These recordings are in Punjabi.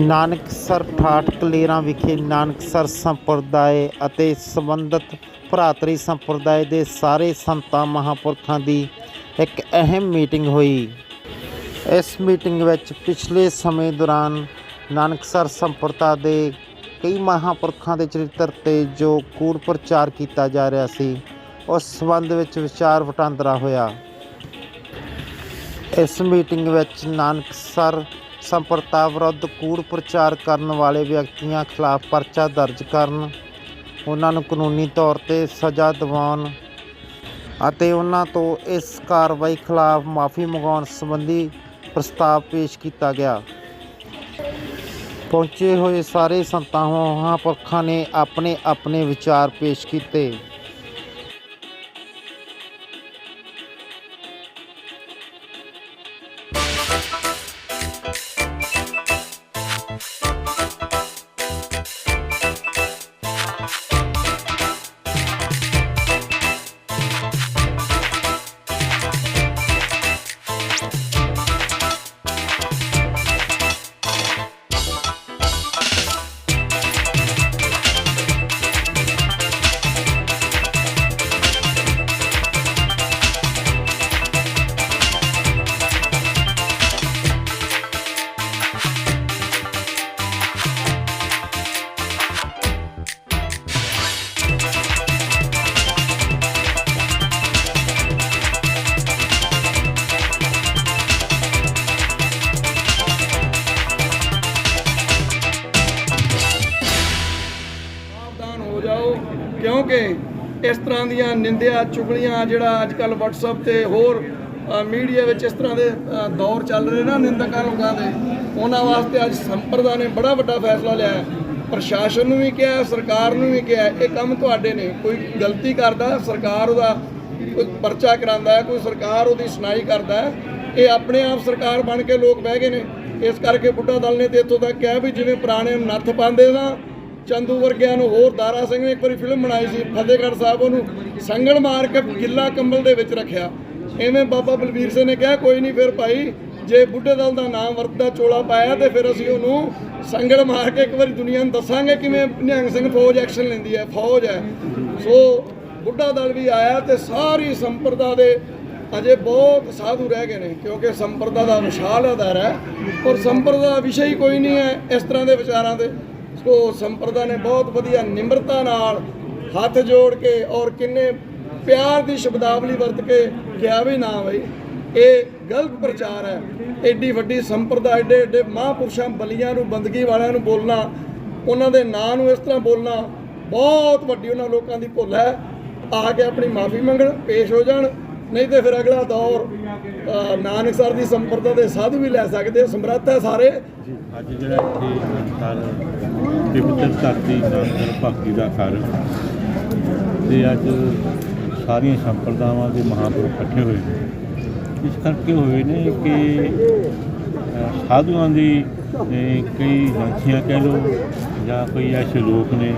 ਨਾਨਕਸਰ ਠਾਠ ਕਲੇਰਾਂ ਵਿਖੇ ਨਾਨਕਸਰ ਸੰਪਰਦਾਇ ਅਤੇ ਸੰਬੰਧਿਤ ਭਰਾਤਰੀ ਸੰਪਰਦਾਇ ਦੇ ਸਾਰੇ ਸੰਤਾਂ ਮਹਾਂਪੁਰਖਾਂ ਦੀ ਇੱਕ ਅਹਿਮ ਮੀਟਿੰਗ ਹੋਈ। ਇਸ ਮੀਟਿੰਗ ਵਿੱਚ ਪਿਛਲੇ ਸਮੇਂ ਦੌਰਾਨ ਨਾਨਕਸਰ ਸੰਪਰਦਾ ਦੇ ਕਈ ਮਹਾਂਪੁਰਖਾਂ ਦੇ ਚਰਿੱਤਰ ਤੇ ਜੋ ਕੂੜ ਪ੍ਰਚਾਰ ਕੀਤਾ ਜਾ ਰਿਹਾ ਸੀ, ਉਸ ਸੰਬੰਧ ਵਿੱਚ ਵਿਚਾਰ ਵਟਾਂਦਰਾ ਹੋਇਆ। ਇਸ ਮੀਟਿੰਗ ਵਿੱਚ ਨਾਨਕਸਰ ਸੰਪਰਦਾ ਵਿਰੁੱਧ ਕੂੜ ਪ੍ਰਚਾਰ ਕਰਨ ਵਾਲੇ ਵਿਅਕਤੀਆਂ ਖਿਲਾਫ ਪਰਚਾ ਦਰਜ ਕਰਨ, ਉਹਨਾਂ ਨੂੰ ਕਾਨੂੰਨੀ ਤੌਰ ਤੇ ਸਜ਼ਾ ਦਿਵਾਉਣ ਅਤੇ ਉਹਨਾਂ ਤੋਂ ਇਸ ਕਾਰਵਾਈ ਖਿਲਾਫ ਮਾਫੀ ਮੰਗਾਉਣ ਸੰਬੰਧੀ ਪ੍ਰਸਤਾਵ ਪੇਸ਼ ਕੀਤਾ ਗਿਆ। ਪਹੁੰਚੇ ਹੋਏ ਸਾਰੇ ਸੰਤਾਂ ਮਹਾਂਪੁਰਖਾਂ ਨੇ ਆਪਣੇ ਆਪਣੇ ਵਿਚਾਰ ਪੇਸ਼ ਕੀਤੇ। ਕਿਉਂਕਿ ਇਸ ਤਰ੍ਹਾਂ ਦੀਆਂ ਨਿੰਦਿਆ, ਚੁਗਲੀਆਂ ਜਿਹੜਾ ਅੱਜ ਕੱਲ WhatsApp ਤੇ ਹੋਰ ਮੀਡੀਆ ਵਿੱਚ ਇਸ ਤਰ੍ਹਾਂ ਦੇ ਦੌਰ ਚੱਲ ਰਹੇ ਨਾ ਨਿੰਦਕਾਂ ਲੋਕਾਂ ਦੇ, ਉਹਨਾਂ ਵਾਸਤੇ ਅੱਜ ਸੰਪਰਦਾ ਨੇ ਬੜਾ ਵੱਡਾ ਫੈਸਲਾ ਲਿਆ ਹੈ। ਪ੍ਰਸ਼ਾਸਨ ਨੂੰ ਵੀ ਕਿਹਾ, ਸਰਕਾਰ ਨੂੰ ਵੀ ਕਿਹਾ, ਇਹ ਕੰਮ ਤੁਹਾਡੇ ਨੇ, ਕੋਈ ਗਲਤੀ ਕਰਦਾ, ਸਰਕਾਰ ਉਹਦਾ ਕੋਈ ਪਰਚਾ ਕਰਾਉਂਦਾ ਹੈ, ਕੋਈ ਸਰਕਾਰ ਉਹਦੀ ਸੁਣਾਈ ਕਰਦਾ ਹੈ, ਇਹ ਆਪਣੇ ਆਪ ਸਰਕਾਰ ਬਣ ਕੇ ਲੋਕ ਬਹਿ ਗਏ ਨੇ। ਇਸ ਕਰਕੇ ਬੁੱਢਾ ਦਲ ਨੇ ਤੇ ਇੱਥੋਂ ਤੱਕ ਕਿਹਾ ਵੀ ਜਿਵੇਂ ਪੁਰਾਣੇ ਨੱਥ ਪਾਉਂਦੇ ਨਾ ਚੰਦੂ ਵਰਗਿਆਂ ਨੂੰ ਹੋਰ ਦਾਰਾ ਸਿੰਘ ਨੇ ਇੱਕ ਵਾਰੀ ਫਿਲਮ ਬਣਾਈ ਸੀ, ਫਤਿਹਗੜ੍ਹ ਸਾਹਿਬ ਉਹਨੂੰ ਸੰਗਲ ਮਾਰ ਕੇ ਗਿੱਲਾ ਕੰਬਲ ਦੇ ਵਿੱਚ ਰੱਖਿਆ। ਐਵੇਂ ਬਾਬਾ ਬਲਬੀਰ ਸਿੰਘ ਨੇ ਕਿਹਾ, ਕੋਈ ਨਹੀਂ ਫਿਰ ਭਾਈ, ਜੇ ਬੁੱਢੇ ਦਲ ਦਾ ਨਾਮ ਵਰਤਦਾ ਚੋਲਾ ਪਾਇਆ ਤੇ ਫਿਰ ਅਸੀਂ ਉਹਨੂੰ ਸੰਗਲ ਮਾਰ ਕੇ ਇੱਕ ਵਾਰੀ ਦੁਨੀਆ ਨੂੰ ਦੱਸਾਂਗੇ ਕਿਵੇਂ ਨਿਹੰਗ ਸਿੰਘ ਫੌਜ ਐਕਸ਼ਨ ਲੈਂਦੀ ਹੈ, ਫੌਜ ਹੈ। ਸੋ ਬੁੱਢਾ ਦਲ ਵੀ ਆਇਆ ਤੇ ਸਾਰੀ ਸੰਪਰਦਾ ਦੇ ਅਜੇ ਬਹੁਤ ਸਾਧੂ ਰਹਿ ਗਏ ਨੇ, ਕਿਉਂਕਿ ਸੰਪਰਦਾ ਦਾ ਵਿਸ਼ਾਲ ਆਧਾਰ ਹੈ। ਔਰ ਸੰਪਰਦਾ ਵਿਸ਼ਾ ਹੀ ਕੋਈ ਨਹੀਂ ਹੈ ਇਸ ਤਰ੍ਹਾਂ ਦੇ ਵਿਚਾਰਾਂ ਦੇ ਸੋ ਸੰਪਰਦਾ ਨੇ ਬਹੁਤ ਵਧੀਆ ਨਿਮਰਤਾ ਨਾਲ ਹੱਥ ਜੋੜ ਕੇ ਔਰ ਕਿੰਨੇ ਪਿਆਰ ਦੀ ਸ਼ਬਦਾਵਲੀ ਵਰਤ ਕੇ ਕਿਹਾ ਵੀ ਨਾ ਬਈ, ਇਹ ਗਲਤ ਪ੍ਰਚਾਰ ਹੈ। ਐਡੀ ਵੱਡੀ ਸੰਪਰਦਾ ਐਡੇ ਐਡੇ ਮਹਾਂਪੁਰਸ਼ਾਂ ਬਲੀਆਂ ਨੂੰ, ਬੰਦਗੀ ਵਾਲਿਆਂ ਨੂੰ ਬੋਲਣਾ, ਉਹਨਾਂ ਦੇ ਨਾਂ ਨੂੰ ਇਸ ਤਰ੍ਹਾਂ ਬੋਲਣਾ ਬਹੁਤ ਵੱਡੀ ਉਹਨਾਂ ਲੋਕਾਂ ਦੀ ਭੁੱਲ ਹੈ। ਆ ਕੇ ਆਪਣੀ ਮਾਫੀ ਮੰਗਣ, ਪੇਸ਼ ਹੋ ਜਾਣ, ਨਹੀਂ ਤੇ ਫਿਰ ਅਗਲਾ ਦੌਰ ਅ, ਨਾਨਕ ਸਰ ਦੀ ਸੰਪਰਦਾ ਦੇ ਸਾਧੂ ਵੀ ਲੈ ਸਕਦੇ ਸਮਰੱਥ ਹੈ ਸਾਰੇ। ਅੱਜ ਜਿਹੜਾ ਇੱਥੇ ਕੱਲ ਪਵਿੱਤਰ ਧਰਤੀ ਨਾਨਕ ਭਗਤੀ ਦਾ ਘਰ ਤੇ ਅੱਜ ਸਾਰੀਆਂ ਸੰਪਰਦਾਵਾਂ ਦੇ ਮਹਾਂਪੁਰਖ ਇਕੱਠੇ ਹੋਏ ਨੇ। ਇਸ ਕਰਕੇ ਹੋਏ ਨੇ ਕਿ ਸਾਧੂਆਂ ਦੀ ਕਈ ਜਾਂਸੀਆਂ ਕਹਿ ਲਓ ਜਾਂ ਕੋਈ ਐਸੇ ਲੋਕ ਨੇ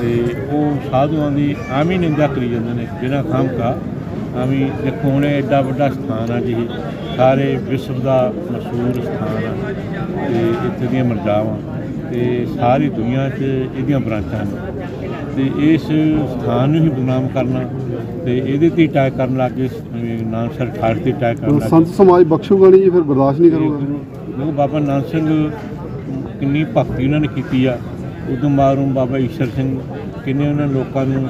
ਤੇ ਉਹ ਸਾਧੂਆਂ ਦੀ ਆਮ ਹੀ ਨਿੰਦਾ ਕਰੀ ਜਾਂਦੇ ਨੇ ਬਿਨਾਂ ਖਾਮ ਕਾ। ਆਮੀ ਦੇਖੋ ਹੁਣ ਇਹ ਐਡਾ ਵੱਡਾ ਸਥਾਨ ਆ ਜੀ ਸਾਰੇ ਵਿਸ਼ਵ ਦਾ ਮਸ਼ਹੂਰ ਸਥਾਨ ਆ ਤੇ ਇੱਥੇ ਦੀਆਂ ਮਰਜਾਵਾਂ ਤੇ ਸਾਰੀ ਦੁਨੀਆ 'ਚ ਇਹਦੀਆਂ ਬ੍ਰਾਂਚਾਂ ਨੇ। ਤੇ ਇਸ ਸਥਾਨ ਨੂੰ ਹੀ ਬਦਨਾਮ ਕਰਨਾ ਤੇ ਇਹਦੇ ਤੇ ਅਟੈਕ ਕਰਨ ਲੱਗੇ ਨਾਮ ਠਾੜ ਤੇ ਅਟੈਕ ਕਰਨ ਲੱਗੇ ਸੰਤ ਸਮਾਜ ਬਖਸ਼ੂਗਾ ਨਹੀਂ ਜੀ ਫਿਰ ਬਰਦਾਸ਼ਤ ਨਹੀਂ ਕਰੂਗਾ। ਗੁਰੂ ਬਾਬਾ ਨਾਨਕ ਸਿੰਘ ਕਿੰਨੀ ਭਗਤੀ ਉਹਨਾਂ ਨੇ ਕੀਤੀ ਆ। ਉਦੋਂ ਬਾਅਦੋਂ ਬਾਬਾ ਈਸ਼ਰ ਸਿੰਘ ਕਿੰਨੇ ਉਹਨਾਂ ਲੋਕਾਂ ਨੂੰ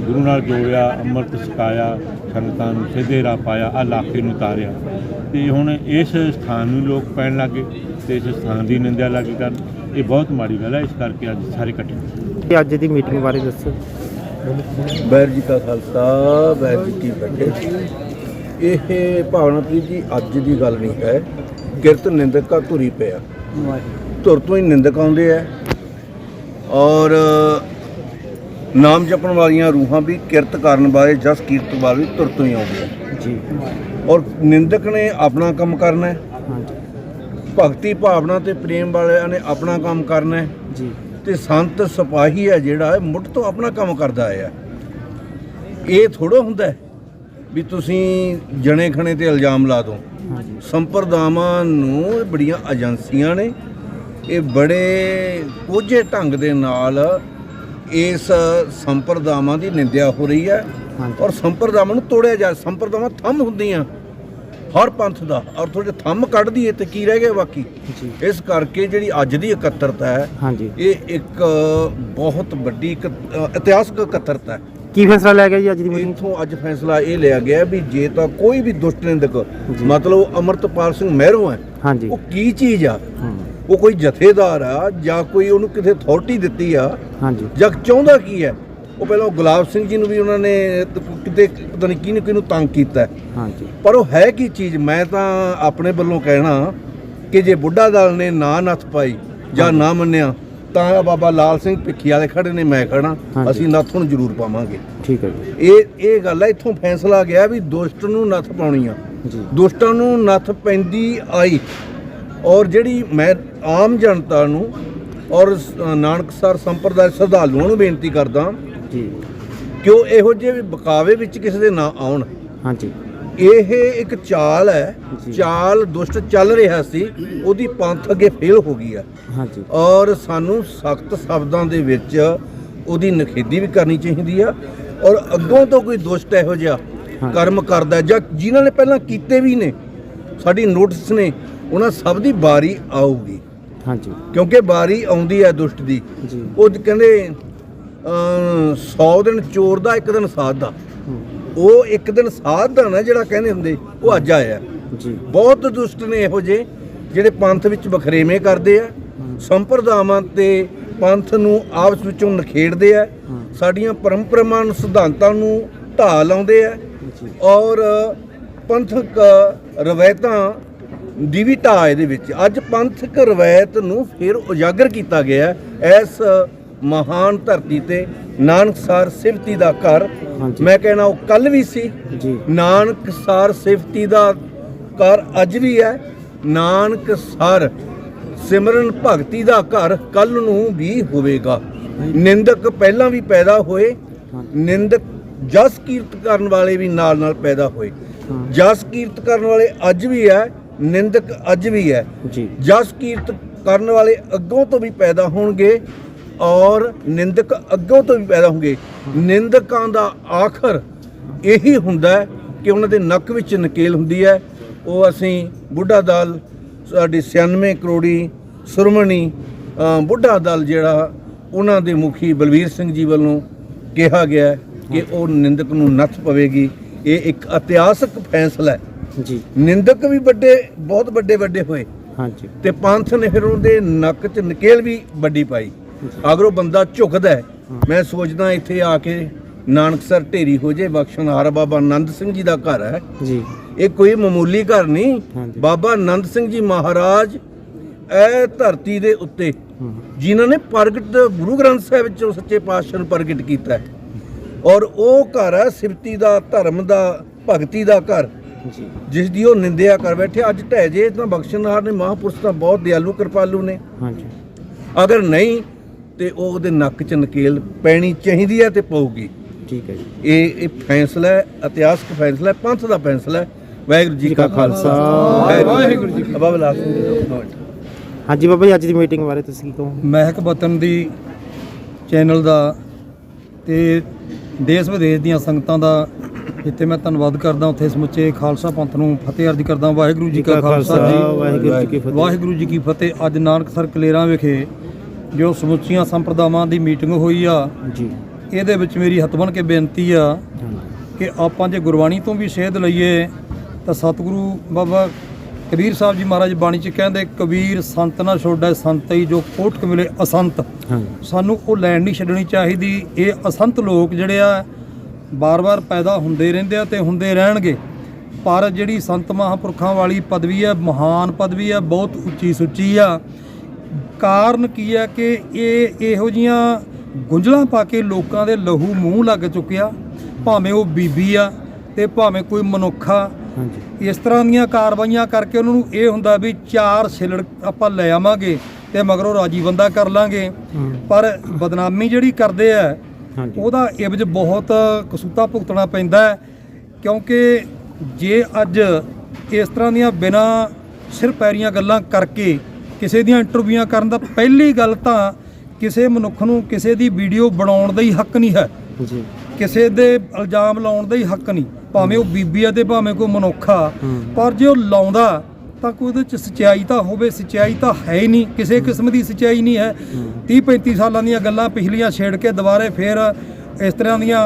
ਗੁਰੂ ਨਾਲ ਜੋੜਿਆ ਅੰਮ੍ਰਿਤ ਛਕਾਇਆ ਸੰਗਤਾਂ ਨੂੰ ਸਿੱਧੇ ਰਾਹ ਪਾਇਆ ਆ ਇਲਾਕੇ ਨੂੰ ਤਾਰਿਆ ਤੇ ਹੁਣ ਇਸ ਸਥਾਨ ਨੂੰ ਲੋਕ ਪੈਣ ਲੱਗੇ ਤੇ ਇਸ ਸਥਾਨ ਦੀ ਨਿੰਦਿਆ ਲੱਗੇ ਕਰਨ। ਇਹ ਬਹੁਤ ਮਾੜੀ ਗੱਲ ਹੈ ਇਸ ਕਰਕੇ ਅੱਜ ਸਾਰੇ ਇਕੱਠੇ ਅੱਜ ਦੀ ਮੀਟਿੰਗ ਬਾਰੇ ਦੱਸੋ। ਵਾਹਿਗੁਰੂ ਜੀ ਕਾ ਖਾਲਸਾ ਵਾਹਿਗੁਰੂ ਜੀ ਕੀ ਫਤਿਹ। ਇਹ ਭਾਵਨਾਪ੍ਰੀਤ ਜੀ ਅੱਜ ਦੀ ਗੱਲ ਨਹੀਂ ਹੈ। ਕਿਰਤ ਨਿੰਦਕ ਧੁਰੀ ਪਿਆ। ਧੁਰ ਤੋਂ ਹੀ ਨਿੰਦਕ ਆਉਂਦੇ ਆ। ਔਰ ਨਾਮ ਜਪਣ ਵਾਲੀਆਂ ਰੂਹਾਂ ਵੀ ਕਿਰਤ ਕਰਨ ਵਾਲੇ ਜਸ ਕੀਰਤ ਵਾਲੇ ਧੁਰ ਤੋਂ ਹੀ ਆਉਂਦੇ ਜੀ। ਔਰ ਨਿੰਦਕ ਨੇ ਆਪਣਾ ਕੰਮ ਕਰਨਾ ਹੈ। ਭਗਤੀ ਭਾਵਨਾ ਤੇ ਪ੍ਰੇਮ ਵਾਲਿਆਂ ਨੇ ਆਪਣਾ ਕੰਮ ਕਰਨਾ ਹੈ। ਜੀ। ਤੇ ਸੰਤ ਸਿਪਾਹੀ ਹੈ ਜਿਹੜਾ ਮੁੱਢ ਤੋਂ ਆਪਣਾ ਕੰਮ ਕਰਦਾ ਆਇਆ ਇਹ ਥੋੜਾ ਹੁੰਦਾ ਵੀ ਤੁਸੀਂ ਜਣੇ ਖਣੇ ਤੇ ਇਲਜ਼ਾਮ ਲਾ ਦਿਓ। ਸੰਪਰਦਾਵਾਂ ਨੂੰ ਬੜੀਆਂ ਏਜੰਸੀਆਂ ਨੇ ਇਹ ਬੜੇ ਕੋਝੇ ਢੰਗ ਦੇ ਨਾਲ ਇਸ ਸੰਪਰਦਾਵਾਂ ਦੀ ਨਿੰਦਿਆ ਹੋ ਰਹੀ ਹੈ ਔਰ ਸੰਪਰਦਾਵਾਂ ਨੂੰ ਤੋੜਿਆ ਜਾ ਸੰਪਰਦਾਵਾਂ ਥੰਮ ਹੁੰਦੀਆਂ। ਹਰ ਪੰਥ ਦਾ। ਔਰ ਥੋੜੇ ਥੰਮ ਕੱਢ ਦਈਏ ਤੇ ਕੀ ਰਹਿ ਗਿਆ ਬਾਕੀ? ਇਸ ਕਰਕੇ ਜਿਹੜੀ ਅੱਜ ਦੀ ਇਕੱਤਰਤਾ ਹੈ ਇਹ ਇੱਕ ਬਹੁਤ ਵੱਡੀ ਇਤਿਹਾਸਕ ਇਕੱਤਰਤਾ ਹੈ। ਕੀ ਫੈਸਲਾ ਲਿਆ ਗਿਆ ਜੀ ਅੱਜ ਦੀ ਮੀਟਿੰਗ ਇਥੋਂ ਅੱਜ ਫੈਸਲਾ ਇਹ ਲਿਆ ਗਿਆ ਵੀ ਜੇ ਤਾਂ ਕੋਈ ਵੀ ਦੁਸ਼ਟ ਨਿੰਦਕ ਮਤਲਬ ਅਮਰਤਪਾਲ ਸਿੰਘ ਮਹਿਰੋਂ ਹੈ ਹਾਂਜੀ। ਉਹ ਕੀ ਚੀਜ਼ ਆ? ਉਹ ਕੋਈ ਜਥੇਦਾਰ ਆ ਜਾਂ ਕੋਈ ਉਹਨੂੰ ਕਿਸੇ ਅਥਾਰਟੀ ਦਿੱਤੀ ਆ ਹਾਂਜੀ। ਜਾਂ ਚਾਹੁੰਦਾ ਕੀ ਹੈ? ਉਹ ਪਹਿਲਾਂ ਉਹ ਗੁਲਾਬ ਸਿੰਘ ਜੀ ਨੂੰ ਵੀ ਉਹਨਾਂ ਨੇ ਕਿਤੇ ਪਤਾ ਨਹੀਂ ਕਿਹਨੂੰ ਕਿਹਨੂੰ ਤੰਗ ਕੀਤਾ। ਹਾਂਜੀ। ਪਰ ਉਹ ਹੈ ਕੀ ਚੀਜ਼? ਮੈਂ ਤਾਂ ਆਪਣੇ ਵੱਲੋਂ ਕਹਿਣਾ ਕਿ ਜੇ ਬੁੱਢਾ ਦਲ ਨੇ ਨਾ ਨੱਥ ਪਾਈ ਜਾਂ ਨਾ ਮੰਨਿਆ ਤਾਂ ਬਾਬਾ ਲਾਲ ਸਿੰਘ ਭਿੱਖੀ ਵਾਲੇ ਖੜੇ ਨੇ ਮੈਂ ਖੜਾ। ਅਸੀਂ ਨੱਥ ਨੂੰ ਜ਼ਰੂਰ ਪਾਵਾਂਗੇ। ਠੀਕ ਹੈ ਜੀ। ਇਹ ਇਹ ਗੱਲ ਹੈ ਇੱਥੋਂ ਫੈਸਲਾ ਗਿਆ ਵੀ ਦੁਸ਼ਟ ਨੂੰ ਨੱਥ ਪਾਉਣੀ ਆ। ਜੀ। ਦੁਸ਼ਟਾਂ ਨੂੰ ਨੱਥ ਪੈਂਦੀ ਆਈ। ਔਰ ਜਿਹੜੀ ਮੈਂ ਆਮ ਜਨਤਾ ਨੂੰ ਔਰ ਨਾਨਕਸਰ ਸੰਪਰਦਾਇ ਸ਼ਰਧਾਲੂਆਂ ਨੂੰ ਬੇਨਤੀ ਕਰਦਾ ਜੀ। ਕਿ ਉਹ ਇਹੋ ਜਿਹੇ ਬਕਾਵੇ ਵਿੱਚ ਕਿਸੇ ਦੇ ਨਾ ਆਉਣ। ਹਾਂਜੀ। ਇਹ ਇੱਕ ਚਾਲ ਹੈ। ਚਾਲ ਦੁਸ਼ਟ ਚੱਲ ਰਿਹਾ ਸੀ। ਉਹਦੀ ਪੰਥ ਅੱਗੇ ਫੇਲ ਹੋ ਗਈ ਆ ਹਾਂਜੀ। ਔਰ ਸਾਨੂੰ ਸਖਤ ਸ਼ਬਦਾਂ ਦੇ ਵਿੱਚ ਉਹਦੀ ਨਖੇਦੀ ਵੀ ਕਰਨੀ ਚਾਹੀਦੀ ਆ। ਔਰ ਅੱਗੋਂ ਤੋਂ ਕੋਈ ਦੁਸ਼ਟ ਇਹੋ ਜਿਹਾ। ਕਰਮ ਕਰਦਾ ਜਾਂ ਜਿਨ੍ਹਾਂ ਨੇ ਪਹਿਲਾਂ ਕੀਤੇ ਵੀ ਨੇ ਸਾਡੀ ਨੋਟਿਸ ਨੇ ਉਹਨਾਂ ਸਭ ਦੀ ਬਾਰੀ ਆਊਗੀ। ਹਾਂਜੀ। ਕਿਉਂਕਿ ਬਾਰੀ ਆਉਂਦੀ ਹੈ ਦੁਸ਼ਟ ਦੀ। ਜੀ। ਉਹ ਕਹਿੰਦੇ 100 ਦਿਨ ਚੋਰ ਦਾ ਇੱਕ ਦਿਨ ਸਾਧ ਦਾ। ਉਹ ਇੱਕ ਦਿਨ ਸਾਧ ਦਾ ਨਾ ਜਿਹੜਾ ਕਹਿੰਦੇ ਹੁੰਦੇ ਉਹ ਅੱਜ ਆਇਆ। ਜੀ। ਬਹੁਤ ਦੁਸ਼ਟ ਨੇ ਇਹੋ ਜਿਹੇ ਜਿਹੜੇ ਪੰਥ ਵਿੱਚ ਬਖਰੇਵੇਂ ਕਰਦੇ ਆ। ਸੰਪਰਦਾਵਾਂ ਤੇ ਪੰਥ ਨੂੰ ਆਪਸ ਵਿੱਚੋਂ ਨਖੇੜਦੇ ਆ। ਸਾਡੀਆਂ ਪਰੰਪਰਾਵਾਂ ਨੂੰ ਸਿਧਾਂਤਾਂ ਨੂੰ ਢਾਹ ਲਾਉਂਦੇ ਆ। ਔਰ ਪੰਥਕ ਰਵਾਇਤਾਂ ਢਾਹ ਇਹਦੇ ਵਿੱਚ। ਅੱਜ ਪੰਥਕ ਰਵਾਇਤ ਨੂੰ ਫਿਰ ਉਜਾਗਰ ਕੀਤਾ ਗਿਆ। ਇਸ ਮਹਾਨ ਧਰਤੀ ਤੇ ਨਾਨਕਸਰ ਸਿਫਤੀ ਦਾ ਘਰ। ਮੈਂ ਕਹਿਣਾ ਉਹ ਕੱਲ ਵੀ ਸੀ। ਜੀ। ਨਾਨਕਸਰ ਸਿਫਤੀ ਦਾ ਘਰ ਅੱਜ ਵੀ ਹੈ। ਨਾਨਕਸਰ ਸਿਮਰਨ ਭਗਤੀ ਦਾ ਘਰ ਕੱਲ ਨੂੰ ਵੀ ਹੋਵੇਗਾ। ਨਿੰਦਕ ਪਹਿਲਾਂ ਵੀ ਪੈਦਾ ਹੋਏ। ਨਿੰਦਕ ਜਸ ਕੀਰਤ ਕਰਨ ਵਾਲੇ ਵੀ ਨਾਲ ਨਾਲ ਪੈਦਾ ਹੋਏ। ਜਸ ਕੀਰਤ ਕਰਨ ਵਾਲੇ ਅੱਜ ਵੀ ਹੈ। ਨਿੰਦਕ ਅੱਜ ਵੀ ਹੈ। ਜੀ। ਜਸ ਕੀਰਤ ਕਰਨ ਵਾਲੇ ਅੱਗੋਂ ਤੋਂ ਵੀ ਪੈਦਾ ਹੋਣਗੇ ਔਰ ਨਿੰਦਕ ਅੱਗੋਂ ਤੋਂ ਵੀ ਪੈਦਾ ਹੋਣਗੇ। ਨਿੰਦਕਾਂ ਦਾ ਆਖਰ ਇਹੀ ਹੁੰਦਾ ਕਿ ਉਹਨਾਂ ਦੇ ਨੱਕ ਵਿੱਚ ਨਕੇਲ ਹੁੰਦੀ ਹੈ। ਉਹ ਅਸੀਂ ਬੁੱਢਾ ਦਲ ਸਾਡੀ 96 ਕਰੋੜੀ ਸੁਰਮਣੀ ਬੁੱਢਾ ਦਲ ਜਿਹੜਾ ਉਹਨਾਂ ਦੇ ਮੁਖੀ ਬਲਵੀਰ ਸਿੰਘ ਜੀ ਵੱਲੋਂ ਕਿਹਾ ਗਿਆ ਕਿ ਉਹ ਨਿੰਦਕ ਨੂੰ ਨੱਥ ਪਵੇਗੀ। ਇਹ ਇੱਕ ਇਤਿਹਾਸਕ ਫੈਸਲਾ ਹੈ। ਜੀ। ਨਿੰਦਕ ਵੀ ਵੱਡੇ ਬਹੁਤ ਵੱਡੇ ਵੱਡੇ ਹੋਏ। ਹਾਂਜੀ। ਤੇ ਪੰਥ ਨੇ ਫਿਰ ਉਹਦੇ ਨੱਕ 'ਚ ਨਕੇਲ ਵੀ ਵੱਡੀ ਪਾਈ। ਅਗਰ ਉਹ ਬੰਦਾ ਝੁਕਦਾ ਮੈਂ ਸੋਚਦਾ ਇੱਥੇ ਆ ਕੇ ਨਾਨਕਸਰ ਢੇਰੀ ਹੋ ਜੇ ਬਖਸ਼ਣਹਾਰ ਬਾਬਾ ਆਨੰਦ ਸਿੰਘ ਜੀ ਦਾ ਘਰ ਹੈ। ਜੀ। ਇਹ ਕੋਈ ਮਾਮੂਲੀ ਘਰ ਨਹੀਂ। ਬਾਬਾ ਆਨੰਦ ਸਿੰਘ ਜੀ ਮਹਾਰਾਜ ਇਹ ਧਰਤੀ ਦੇ ਉੱਤੇ ਜਿਨ੍ਹਾਂ ਨੇ ਪ੍ਰਗਟ ਗੁਰੂ ਗ੍ਰੰਥ ਸਾਹਿਬ ਵਿੱਚੋਂ ਸੱਚੇ ਪਾਤਸ਼ਾਹ ਨੂੰ ਪ੍ਰਗਟ ਕੀਤਾ ਹੈ। ਔਰ ਉਹ ਘਰ ਹੈ ਸਿਫਤੀ ਦਾ ਧਰਮ ਦਾ ਭਗਤੀ ਦਾ ਘਰ। ਜਿਸ ਦੀ ਉਹ ਨਿੰਦਿਆ ਕਰ ਬੈਠੇ। ਅੱਜ ਢਹਿ ਜੇ ਤਾਂ ਬਖਸ਼ਣਹਾਰ ਨੇ ਮਹਾਂਪੁਰਸ਼ ਤਾਂ ਬਹੁਤ ਦਿਆਲੂ ਕਿਰਪਾਲੂ ਨੇ। ਹਾਂਜੀ। ਅਗਰ ਨਹੀਂ ਤੇ ਉਹ ਉਹਦੇ ਨੱਕ 'ਚ ਨਕੇਲ ਪੈਣੀ ਚਾਹੀਦੀ ਹੈ ਤੇ ਪਊਗੀ। ਠੀਕ ਹੈ ਜੀ। ਇਹ ਇਹ ਫੈਸਲਾ ਹੈ ਇਤਿਹਾਸਕ ਫੈਸਲਾ ਹੈ ਪੰਥ ਦਾ ਫੈਸਲਾ ਹੈ। ਵਾਹਿਗੁਰੂ ਜੀ ਕਾ ਖਾਲਸਾ। ਵਾਹਿਗੁਰੂ ਜੀ ਕੀ ਦਾ ਹਾਂਜੀ ਬਾਬਾ ਜੀ ਅੱਜ ਦੀ ਮੀਟਿੰਗ ਬਾਰੇ ਤੁਸੀਂ ਕੀ ਕਹੋ। ਮਹਿਕ ਵਤਨ ਦੀ ਚੈਨਲ ਦਾ ਤੇ ਦੇਸ਼ ਵਿਦੇਸ਼ ਦੀਆਂ ਸੰਗਤਾਂ ਦਾ ਜਿੱਥੇ ਮੈਂ ਧੰਨਵਾਦ ਕਰਦਾ ਉੱਥੇ ਸਮੁੱਚੇ ਖਾਲਸਾ ਪੰਥ ਨੂੰ ਫਤਿਹ ਅਰਜ਼ ਕਰਦਾ ਵਾਹਿਗੁਰੂ ਜੀ ਕਾ ਖਾਲਸਾ ਜੀ। ਵਾਹਿਗੁਰੂ ਜੀ ਕੀ ਫਤਿਹ। ਵਾਹਿਗੁਰੂ ਜੀ ਕੀ ਫਤਿਹ। ਅੱਜ ਨਾਨਕਸਰ ਕਲੇਰਾਂ ਵਿਖੇ ਜੋ ਸਮੁੱਚੀਆਂ ਸੰਪਰਦਾਵਾਂ ਦੀ ਮੀਟਿੰਗ ਹੋਈ ਆ ਜੀ। ਇਹਦੇ ਵਿੱਚ ਮੇਰੀ ਹੱਥ ਬਣ ਕੇ ਬੇਨਤੀ ਆ ਕਿ ਆਪਾਂ ਜੇ ਗੁਰਬਾਣੀ ਤੋਂ ਵੀ ਸੇਧ ਲਈਏ ਤਾਂ ਸਤਿਗੁਰੂ ਬਾਬਾ ਕਬੀਰ ਸਾਹਿਬ ਜੀ ਮਹਾਰਾਜ ਬਾਣੀ ਚ ਕਹਿੰਦੇ ਕਬੀਰ ਸੰਤ ਨਾ ਛੋੜੈ ਸੰਤਈ ਜੋ ਕੋਟਕ ਮਿਲੇ ਅਸੰਤ। ਸਾਨੂੰ ਉਹ ਲੈਣ ਨਹੀਂ ਛੱਡਣੀ ਚਾਹੀਦੀ। ਇਹ ਅਸੰਤ ਲੋਕ ਜਿਹੜੇ ਆ ਬਾਰ-ਬਾਰ ਪੈਦਾ ਹੁੰਦੇ ਰਹਿੰਦੇ ਆ ਤੇ ਹੁੰਦੇ ਰਹਿਣਗੇ। ਪਰ ਜਿਹੜੀ ਸੰਤ ਮਹਾਂਪੁਰਖਾਂ ਵਾਲੀ ਪਦਵੀ ਹੈ ਮਹਾਨ ਪਦਵੀ ਹੈ ਬਹੁਤ ਉੱਚੀ ਸੁੱਚੀ ਆ। ਕਾਰਨ ਕੀ ਹੈ ਕਿ ਇਹ ਇਹੋ ਜੀਆਂ ਗੁੰਝਲਾਂ ਪਾ ਕੇ ਲੋਕਾਂ ਦੇ ਲਹੂ ਮੂੰਹ ਲੱਗ ਚੁੱਕਿਆ। ਭਾਵੇਂ ਉਹ ਬੀਬੀ ਆ ਤੇ ਭਾਵੇਂ ਕੋਈ ਮਨੁੱਖ। ਇਸ ਤਰ੍ਹਾਂ ਦੀਆਂ ਕਾਰਵਾਈਆਂ ਕਰਕੇ ਉਹਨਾਂ ਨੂੰ ਇਹ ਹੁੰਦਾ ਵੀ ਚਾਰ ਛਿਲੜ ਆਪਾਂ ਲੈ ਆਵਾਂਗੇ ਤੇ ਮਗਰੋਂ ਰਾਜੀ ਬੰਦਾ ਕਰ ਲਾਂਗੇ। ਪਰ ਬਦਨਾਮੀ ਜਿਹੜੀ ਕਰਦੇ ਆ ਉਹਦਾ ਇਵਜ ਬਹੁਤ ਕਸੂਤਾ ਭੁਗਤਣਾ ਪੈਂਦਾ ਕਿਉਂਕਿ ਜੇ ਅੱਜ ਇਸ ਤਰ੍ਹਾਂ ਦੀਆਂ ਬਿਨਾਂ ਸਿਰ ਪੈਰੀਆਂ ਗੱਲਾਂ ਕਰਕੇ ਕਿਸੇ ਦੀਆਂ ਇੰਟਰਵਿਊਆਂ ਕਰਨ ਦਾ ਪਹਿਲੀ ਗੱਲ ਤਾਂ ਕਿਸੇ ਮਨੁੱਖ ਨੂੰ ਕਿਸੇ ਦੀ ਵੀਡੀਓ ਬਣਾਉਣ ਦਾ ਹੀ ਹੱਕ ਨਹੀਂ ਹੈ। ਜੀ। ਕਿਸੇ ਦੇ ਇਲਜ਼ਾਮ ਲਾਉਣ ਦਾ ਹੀ ਹੱਕ ਨਹੀਂ ਭਾਵੇਂ ਉਹ ਬੀਬੀ ਆ ਤੇ ਭਾਵੇਂ ਕੋਈ ਮਨੁੱਖ ਆ। ਪਰ ਜੇ ਉਹ ਲਾਉਂਦਾ ਤਾਂ ਕੋਈ ਉਹਦੇ ਚ ਸਚਾਈ ਤਾਂ ਹੋਵੇ ਸਚਾਈ ਤਾਂ ਹੈ ਹੀ ਨਹੀਂ। ਕਿਸੇ ਕਿਸਮ ਦੀ ਸਚਾਈ ਨਹੀਂ ਹੈ। 30 35 ਸਾਲਾਂ ਦੀਆਂ ਗੱਲਾਂ ਪਿਛਲੀਆਂ ਛੇੜ ਕੇ ਦੁਬਾਰੇ ਫੇਰ ਇਸ ਤਰ੍ਹਾਂ ਦੀਆਂ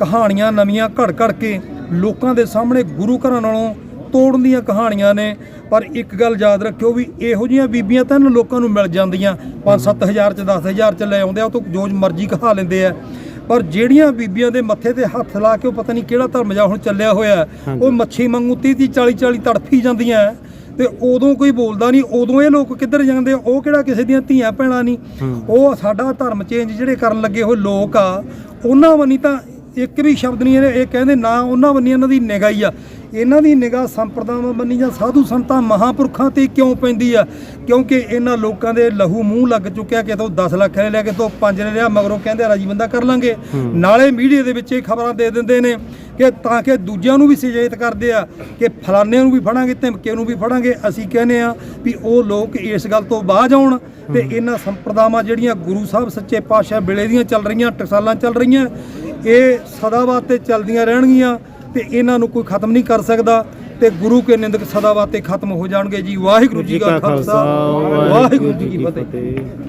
ਕਹਾਣੀਆਂ ਨਵੀਆਂ ਘੜ ਘੜ ਕੇ ਲੋਕਾਂ ਦੇ ਸਾਹਮਣੇ ਗੁਰੂ ਘਰਾਂ ਨਾਲੋਂ ਤੋੜਨ ਦੀਆਂ ਕਹਾਣੀਆਂ ਨੇ। ਪਰ ਇੱਕ ਗੱਲ ਯਾਦ ਰੱਖਿਓ ਵੀ ਇਹੋ ਜਿਹੀਆਂ ਬੀਬੀਆਂ ਤਾਂ ਇਹਨਾਂ ਲੋਕਾਂ ਨੂੰ ਮਿਲ ਜਾਂਦੀਆਂ। 5-7000 ਚ 10000 ਚ ਲੈ ਆਉਂਦੇ ਆ ਉਹ ਤੋਂ ਜੋ ਮਰਜ਼ੀ ਕਹਾ ਲੈਂਦੇ ਆ। ਪਰ ਜਿਹੜੀਆਂ ਬੀਬੀਆਂ ਦੇ ਮੱਥੇ ਤੇ ਹੱਥ ਲਾ ਕੇ ਉਹ ਪਤਾ ਨਹੀਂ ਕਿਹੜਾ ਧਰਮ ਜਾ ਹੁਣ ਚੱਲਿਆ ਹੋਇਆ। ਉਹ ਮੱਛੀ ਵਾਂਗੂ 30 30 40 40 ਤੜਫੀ ਜਾਂਦੀਆਂ। ਤੇ ਉਦੋਂ ਕੋਈ ਬੋਲਦਾ ਨਹੀਂ ਉਦੋਂ ਇਹ ਲੋਕ ਕਿੱਧਰ ਜਾਂਦੇ? ਉਹ ਕਿਹੜਾ ਕਿਸੇ ਦੀਆਂ ਧੀਆਂ ਭੈਣਾਂ ਨਹੀਂ? ਉਹ ਸਾਡਾ ਧਰਮ ਚੇਂਜ ਜਿਹੜੇ ਕਰਨ ਲੱਗੇ ਹੋਏ ਲੋਕ ਆ ਉਹਨਾਂ ਵੰਨੀ ਤਾਂ ਇੱਕ ਵੀ ਸ਼ਬਦ ਨਹੀਂ ਇਹ ਕਹਿੰਦੇ ਨਾ ਉਹਨਾਂ ਵੰਨੀ ਇਹਨਾਂ ਦੀ ਨਿਗਾਹ ਹੀ ਆ। ਇਹਨਾਂ ਦੀ ਨਿਗਾਹ ਸੰਪਰਦਾਵਾਂ ਬੰਨੀ ਜਾਂ ਸਾਧੂ ਸੰਤਾਂ ਮਹਾਪੁਰਖਾਂ ਤੇ ਕਿਉਂ ਪੈਂਦੀ ਆ? ਕਿਉਂਕਿ ਇਹਨਾਂ ਲੋਕਾਂ ਦੇ ਲਹੂ ਮੂੰਹ ਲੱਗ ਚੁੱਕਿਆ ਕਿ ਤੋਂ 10 ਲੱਖ ਲੈ ਲਿਆ ਕਿ ਤੋਂ 5 ਲੈ ਲਿਆ ਮਗਰੋਂ ਕਹਿੰਦੇ ਰਾਜੀ ਬੰਦਾ ਕਰ ਲਾਂਗੇ। ਨਾਲੇ ਮੀਡੀਆ ਦੇ ਵਿੱਚ ਇਹ ਖਬਰਾਂ ਦੇ ਦਿੰਦੇ ਨੇ ਕਿ ਤਾਂ ਕਿ ਦੂਜਿਆਂ ਨੂੰ ਵੀ ਸੁਚੇਤ ਕਰਦੇ ਆ ਕਿ ਫਲਾਣੇ ਨੂੰ ਵੀ ਫੜਾਂਗੇ ਧਮਕੇ ਨੂੰ ਵੀ ਫੜਾਂਗੇ। ਅਸੀਂ ਕਹਿੰਦੇ ਆ ਵੀ ਉਹ ਲੋਕ ਇਸ ਗੱਲ ਤੋਂ ਬਾਜ ਆਉਣ ਤੇ ਇਹਨਾਂ ਸੰਪਰਦਾਵਾਂ ਜਿਹੜੀਆਂ ਗੁਰੂ ਸਾਹਿਬ ਸੱਚੇ ਪਾਤਸ਼ਾਹ ਵੇਲੇ ਦੀਆਂ ਚੱਲ ਰਹੀਆਂ ਟਕਸਾਲਾਂ ਚੱਲ ਰਹੀਆਂ ਇਹ ਸਦਾ ਵਾਸਤੇ ਚੱਲਦੀਆਂ ਰਹਿਣਗੀਆਂ। ਤੇ ਇਹਨਾਂ ਨੂੰ ਕੋਈ ਖਤਮ ਨਹੀਂ ਕਰ ਸਕਦਾ ਤੇ ਗੁਰੂ ਕੇ ਨਿੰਦਕ ਸਦਾ ਵਾਸਤੇ ਖਤਮ ਹੋ ਜਾਣਗੇ ਜੀ। ਵਾਹਿਗੁਰੂ ਜੀ ਕਾ ਖਾਲਸਾ। ਵਾਹਿਗੁਰੂ ਜੀ ਕੀ ਫਤਿਹ।